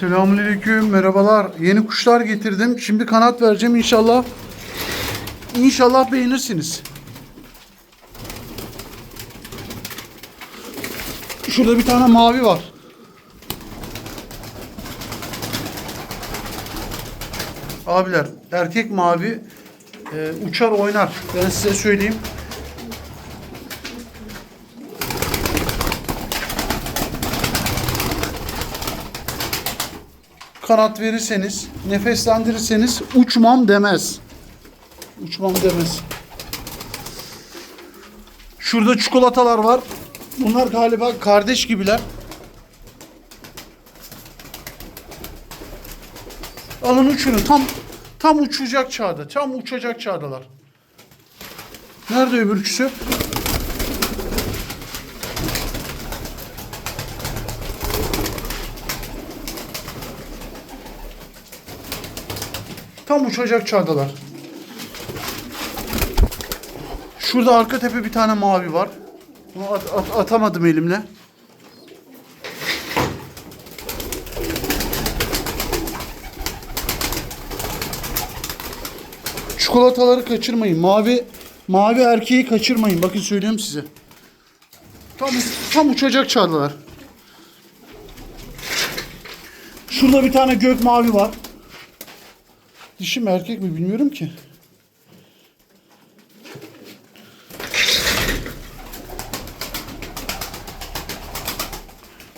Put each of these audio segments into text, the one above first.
Selamünaleyküm, merhabalar. Yeni kuşlar getirdim. Şimdi kanat vereceğim inşallah. İnşallah beğenirsiniz. Şurada bir tane mavi var. Abiler, erkek mavi e, uçar oynar. Ben size söyleyeyim. Kanat verirseniz, nefeslendirirseniz uçmam demez. Uçmam demez. Şurada çikolatalar var. Bunlar galiba kardeş gibiler. Alın uçurun. Tam tam uçacak çağda. Tam uçacak çağdalar. Nerede öbürküsü? Tam uçacak çağdalar. Şurada arka tepe bir tane mavi var. Bunu at- at- atamadım elimle. Çikolataları kaçırmayın. Mavi mavi erkeği kaçırmayın. Bakın söyleyeyim size. Tam tam uçacak çağdalar. Şurada bir tane gök mavi var. Dişi mi erkek mi bilmiyorum ki.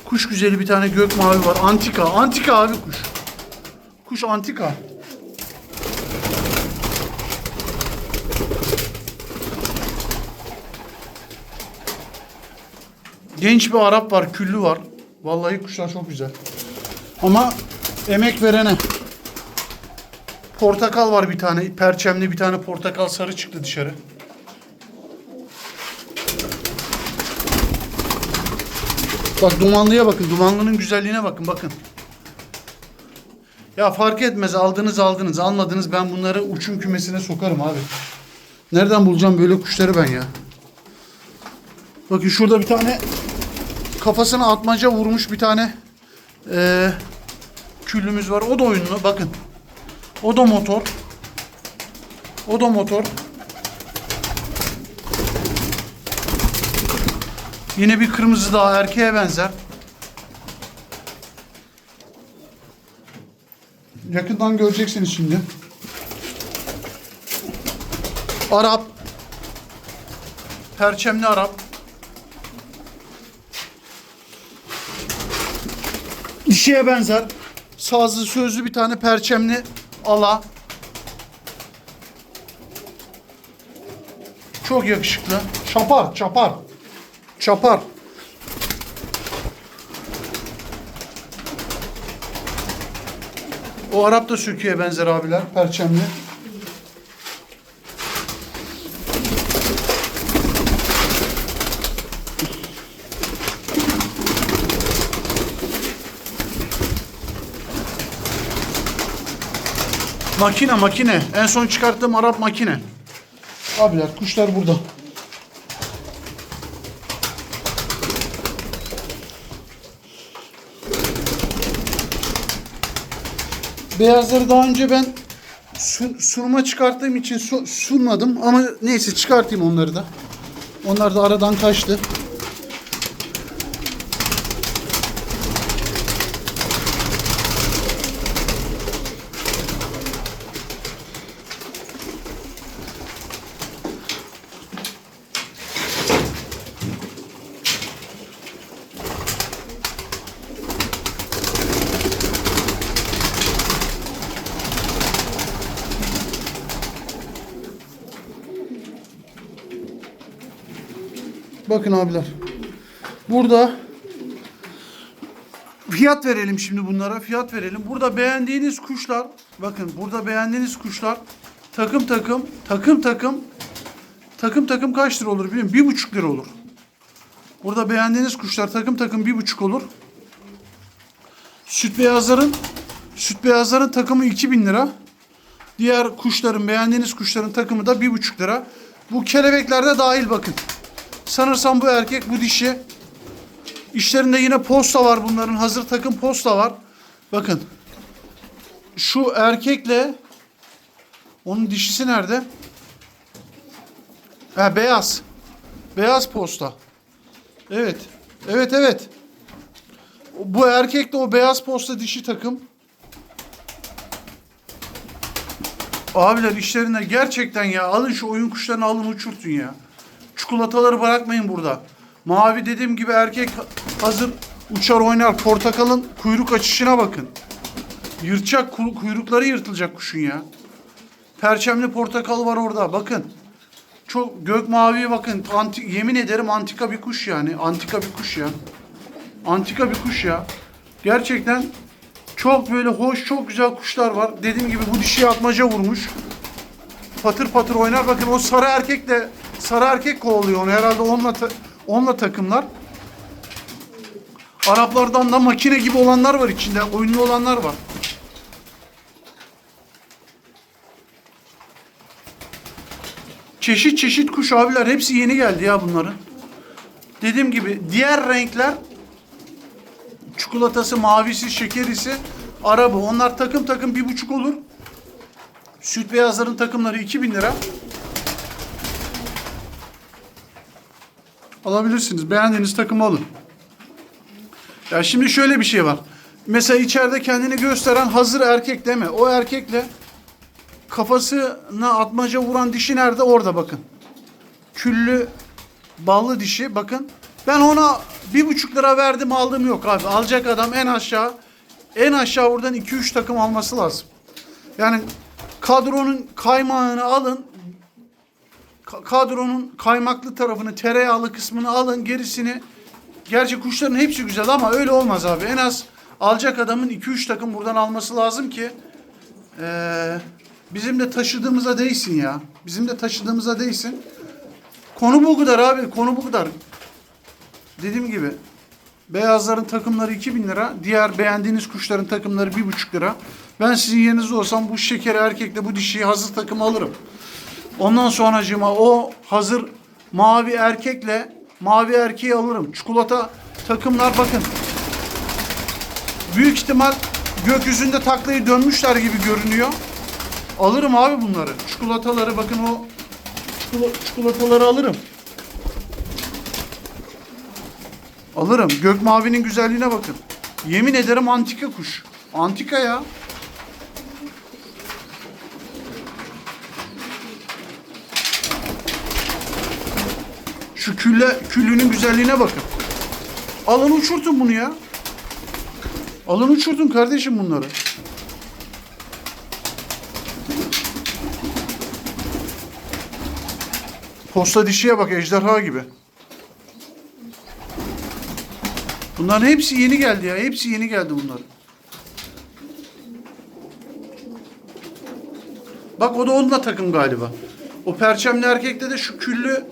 Kuş güzeli bir tane gök mavi var. Antika. Antika abi kuş. Kuş antika. Genç bir Arap var. Küllü var. Vallahi kuşlar çok güzel. Ama emek verene. Portakal var bir tane. Perçemli bir tane portakal sarı çıktı dışarı. Bak dumanlıya bakın. Dumanlının güzelliğine bakın. Bakın. Ya fark etmez. Aldınız aldınız. Almadınız. Ben bunları uçum kümesine sokarım abi. Nereden bulacağım böyle kuşları ben ya? Bakın şurada bir tane kafasına atmaca vurmuş bir tane eee küllümüz var. O da oyunlu. Bakın. O da motor. O da motor. Yine bir kırmızı daha erkeğe benzer. Yakından göreceksiniz şimdi. Arap. Perçemli Arap. Dişiye benzer. Sazlı sözlü bir tane perçemli ala. Çok yakışıklı. Çapar, çapar. Çapar. O Arap da söküye benzer abiler. Perçemli. Makine makine. En son çıkarttığım Arap makine. Abiler kuşlar burada. Beyazları daha önce ben su- sunuma çıkarttığım için su- sunmadım ama neyse çıkartayım onları da. Onlar da aradan kaçtı. Bakın abiler. Burada fiyat verelim şimdi bunlara. Fiyat verelim. Burada beğendiğiniz kuşlar bakın burada beğendiğiniz kuşlar takım takım takım takım takım takım kaç lira olur biliyor musun? Bir buçuk lira olur. Burada beğendiğiniz kuşlar takım takım bir buçuk olur. Süt beyazların süt beyazların takımı 2000 lira. Diğer kuşların beğendiğiniz kuşların takımı da bir buçuk lira. Bu kelebekler de dahil bakın. Sanırsam bu erkek bu dişi. İşlerinde yine posta var bunların. Hazır takım posta var. Bakın. Şu erkekle onun dişisi nerede? Ha beyaz. Beyaz posta. Evet. Evet evet. Bu erkekle o beyaz posta dişi takım. Abiler işlerine gerçekten ya alın şu oyun kuşlarını alın uçurtun ya. Çikolataları bırakmayın burada. Mavi dediğim gibi erkek hazır uçar oynar. Portakalın kuyruk açışına bakın. Yırtacak kuyrukları yırtılacak kuşun ya. Perçemli portakal var orada bakın. Çok gök mavi bakın. Anti, yemin ederim antika bir kuş yani. Antika bir kuş ya. Antika bir kuş ya. Gerçekten çok böyle hoş, çok güzel kuşlar var. Dediğim gibi bu dişi atmaca vurmuş. Patır patır oynar. Bakın o sarı erkek de sarı erkek kovalıyor onu. Herhalde onunla ta- onunla takımlar. Araplardan da makine gibi olanlar var içinde. Oyunlu olanlar var. Çeşit çeşit kuş abiler. Hepsi yeni geldi ya bunların. Dediğim gibi diğer renkler çikolatası, mavisi, şekerisi, arabı. Onlar takım takım bir buçuk olur. Süt beyazların takımları 2000 lira. Alabilirsiniz. Beğendiğiniz takımı alın. Ya şimdi şöyle bir şey var. Mesela içeride kendini gösteren hazır erkek değil mi? O erkekle kafasına atmaca vuran dişi nerede? Orada bakın. Küllü ballı dişi bakın. Ben ona bir buçuk lira verdim aldım yok abi. Alacak adam en aşağı en aşağı buradan 2-3 takım alması lazım. Yani kadronun kaymağını alın. Ka- Kadronun kaymaklı tarafını, tereyağlı kısmını alın. Gerisini gerçi kuşların hepsi güzel ama öyle olmaz abi. En az alacak adamın 2-3 takım buradan alması lazım ki eee, bizim de taşıdığımıza değsin ya. Bizim de taşıdığımıza değsin. Konu bu kadar abi. Konu bu kadar. Dediğim gibi beyazların takımları 2000 lira. Diğer beğendiğiniz kuşların takımları 1,5 lira. Ben sizin yerinizde olsam bu şekeri erkekle bu dişiyi hazır takım alırım. Ondan sonracığıma o hazır mavi erkekle mavi erkeği alırım. Çikolata takımlar bakın. Büyük ihtimal gökyüzünde taklayı dönmüşler gibi görünüyor. Alırım abi bunları. Çikolataları bakın o çikolataları alırım. Alırım. Gök mavinin güzelliğine bakın. Yemin ederim antika kuş. Antika ya. Şu külle, küllünün güzelliğine bakın. Alın uçurtun bunu ya. Alın uçurtun kardeşim bunları. Posta dişiye bak ejderha gibi. Bunların hepsi yeni geldi ya. Hepsi yeni geldi bunlar. Bak o da onunla takım galiba. O perçemli erkekte de şu küllü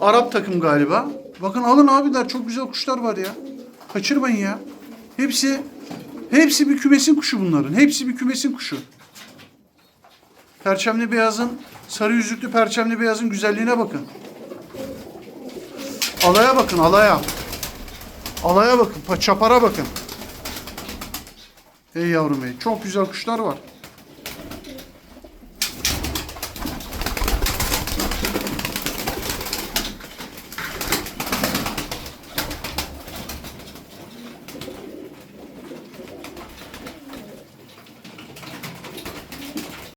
Arap takım galiba. Bakın alın abiler çok güzel kuşlar var ya. Kaçırmayın ya. Hepsi hepsi bir kümesin kuşu bunların. Hepsi bir kümesin kuşu. Perçemli beyazın sarı yüzüklü perçemli beyazın güzelliğine bakın. Alaya bakın alaya. Alaya bakın, pa- çapara bakın. Ey yavrum ey. Çok güzel kuşlar var.